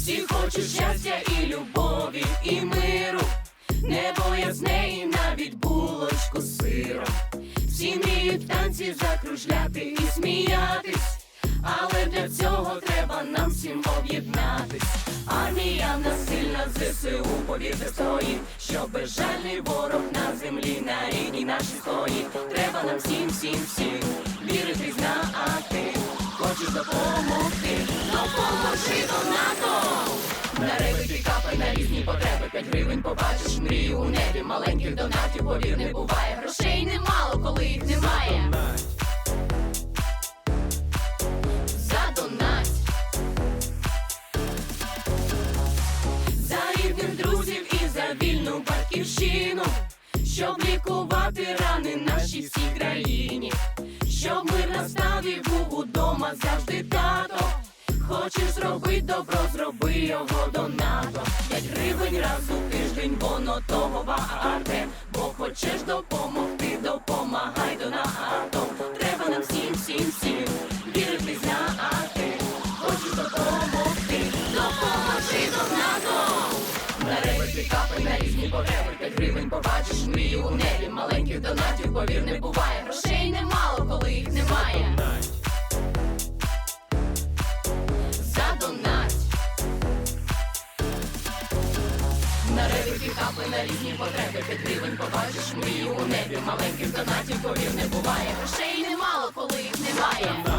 Всі хочуть щастя і любові, і миру, небо ясне і навіть булочку з сиром. Всі мріють в танці закружляти і сміятись, але для цього треба нам всім об'єднатись. Армія в нас сильна, ЗСУ, повірте, стоїть, що безжальний ворог на землі, на рідній нашій стоїть. Треба нам всім, всім, всім вірити, знати. Хочеш допомогти, гривень побачиш мрію у небі, маленьких донатів, повір, не буває. Грошей немало, коли їх немає. Задонать За рідних друзів і за вільну батьківщину, щоб лікувати рани нашій всій країні, щоб мир настав і був удома завжди тато. Хочеш зробити добро, зроби його до НАТО. П'ять гривень раз у тиждень, воно того варте. Бо хочеш допомогти, допомагай до НАТО. Треба нам всім, всім, всім вірити, знати. Хочеш допомогти, допоможи до НАТО. На рейки капай на різні потреби, п'ять гривень побачиш мрію у небі. Маленьких донатів, повір, не буває. На рейки капай на різні потреби, під рівень побачиш мрію у небі. Маленьких донатів, повір, не буває. Грошей немало, коли їх немає.